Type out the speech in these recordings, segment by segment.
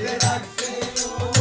Yeah.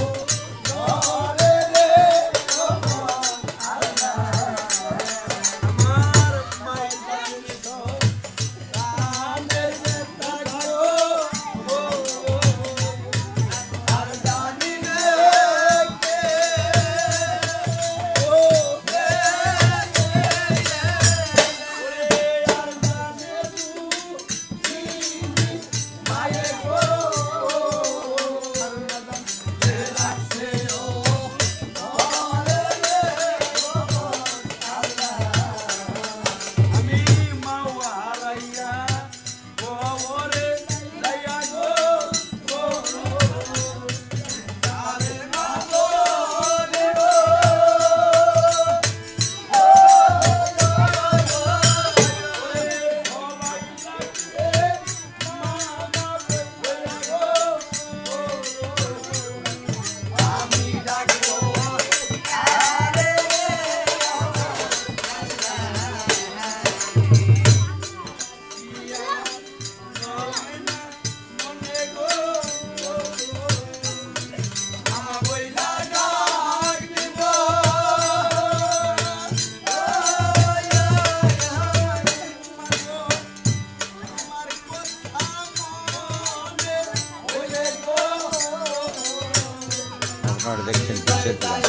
আপনারা দেখছেন পিচ্ছের দোকান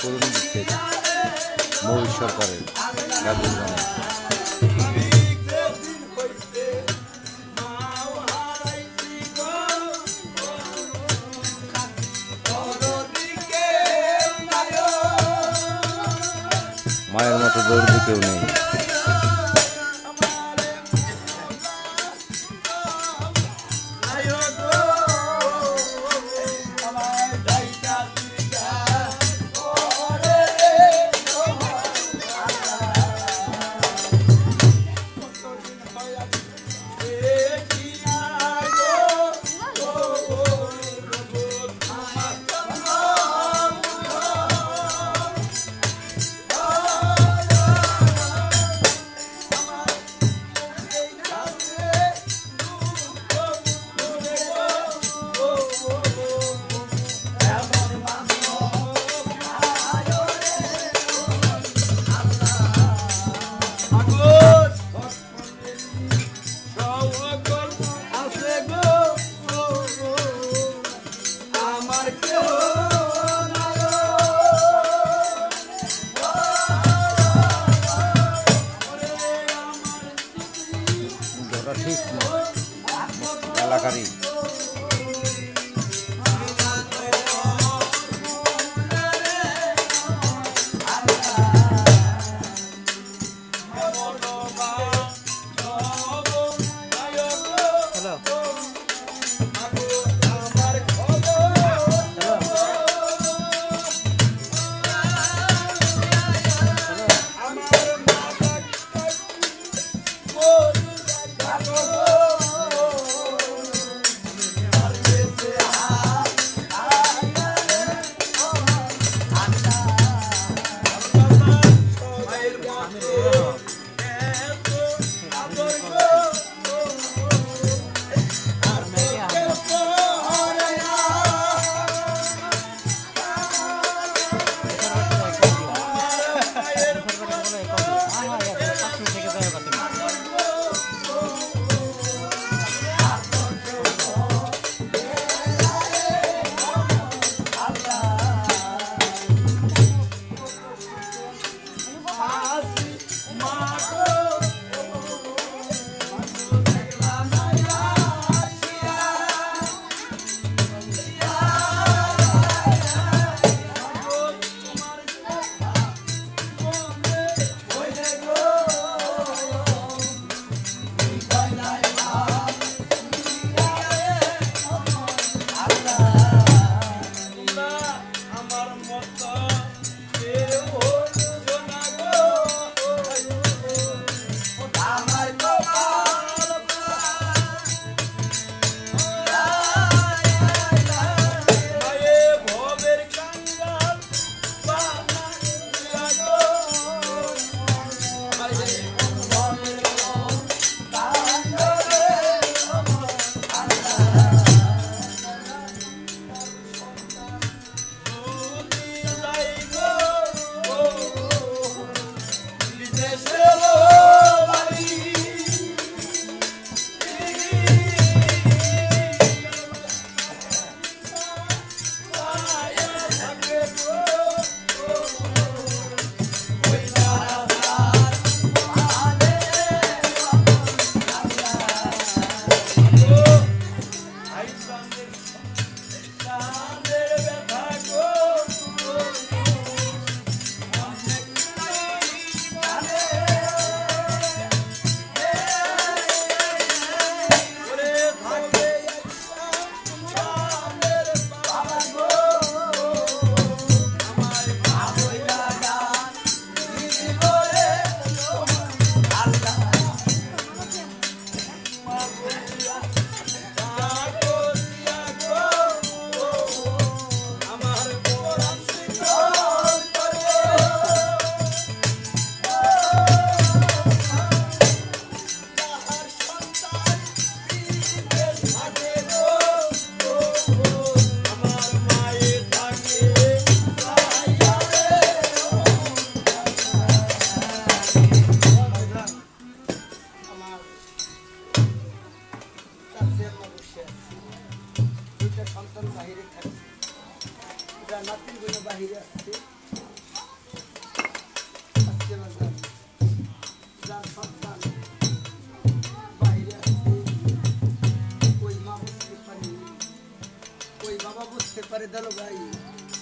করুন পিচ্ছের মৌ সরকারের কাজুর মায়ের মতো দৌড় দিতেও নেই। আসছে। সন্তান বাহিরে আসছে। ওই বাবা বুঝতে পারে দালো ভাই,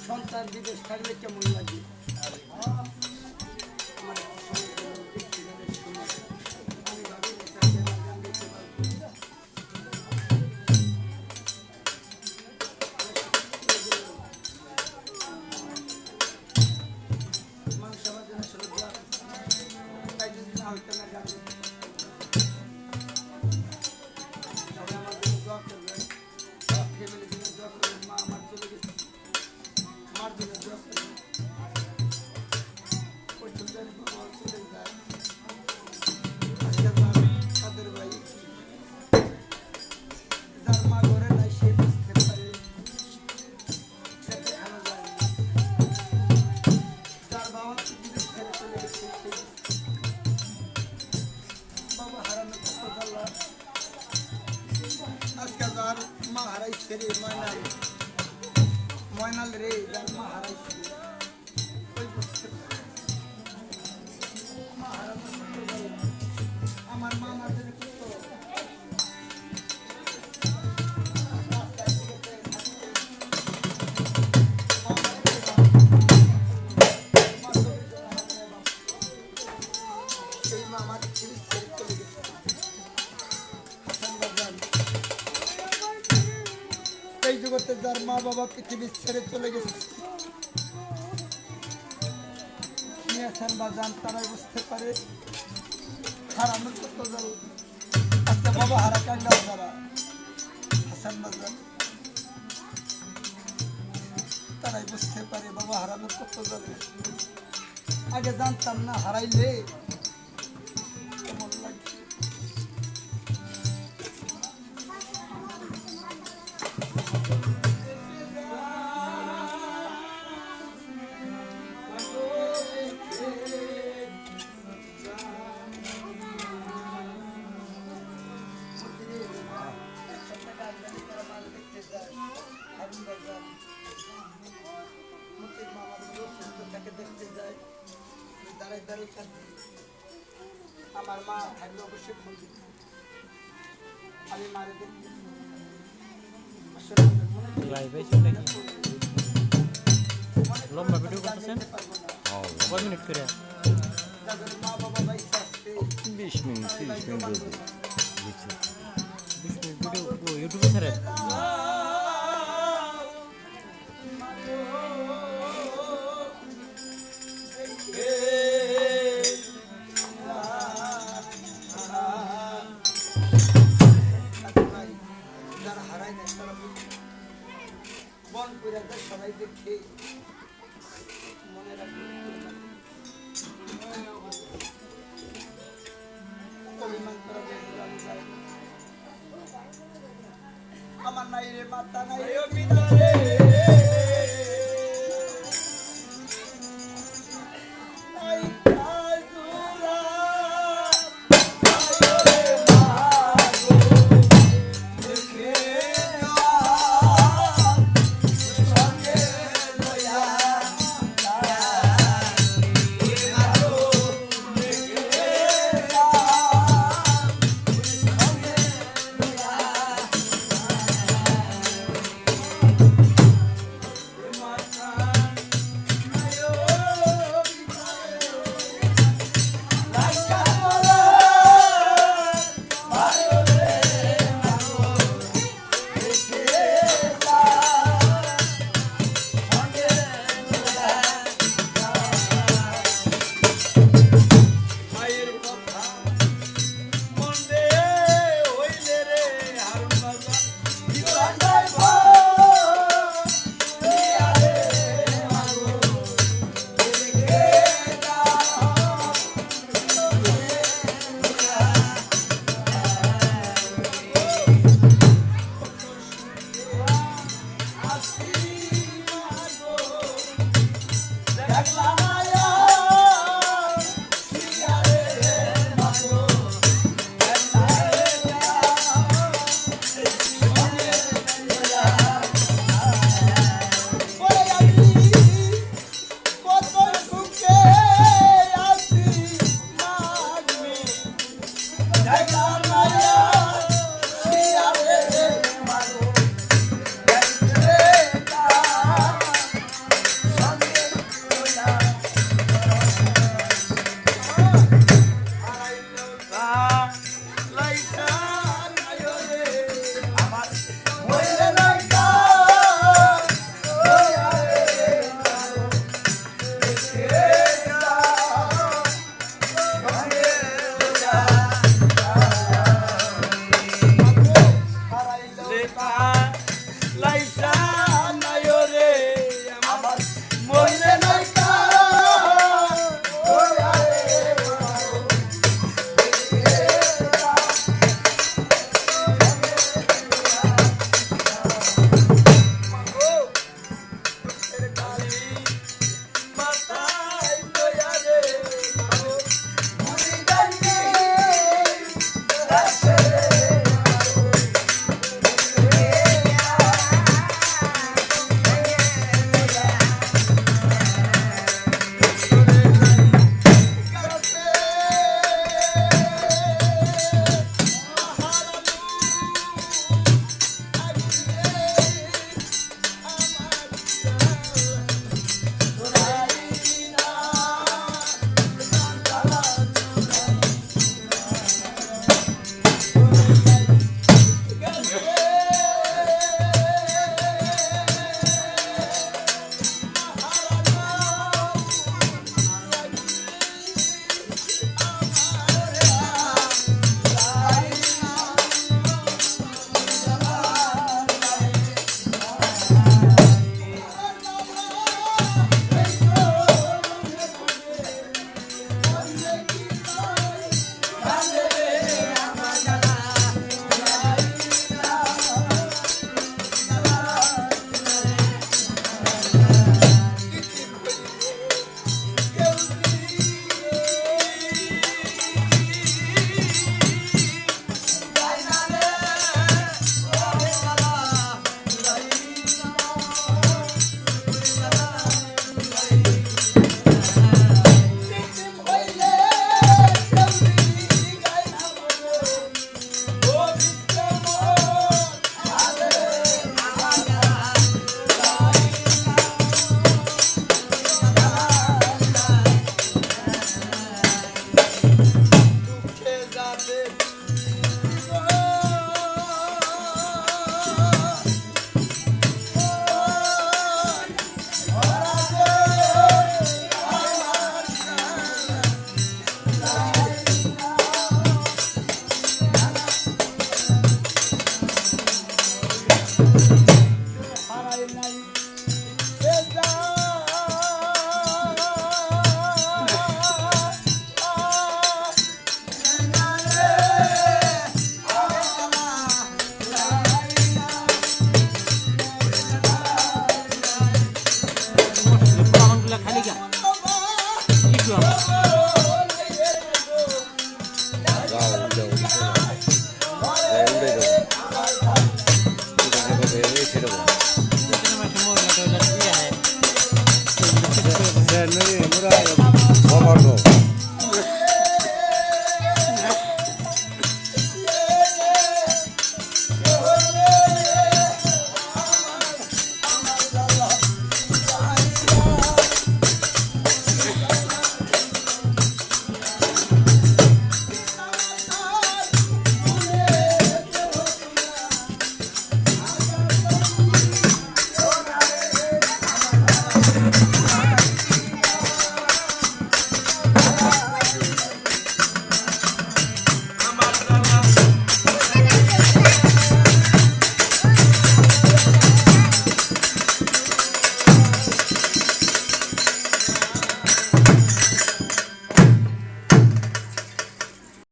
সন্তান বিদেশ থাকলে কেমন লাগে? ময়নাল রে জন্ম হারাইছে। বাবা পৃথিবী ছেড়ে চলে গেছে। নিয়েছেন বা যান, তারাই বুঝতে পারে। হারানোর কত জল বাবা, হারা কান্ডাও যারা হাসান বাজার তারাই বুঝতে পারে, বাবা হারানোর কত আগে জানতাম না, হারাইলে আমার মা থাকলে অবশ্যই ফোন দিত। আমি মারে দেখতে লাইভ নাকি অনেক লম্বা ভিডিও করতেছেন। হ্যাঁ। কয় মিনিট করে? বিশ মিনিট তিরিশ মিনিট বিশ মিনিট ভিডিও। ইউটিউবে ছাড়ে?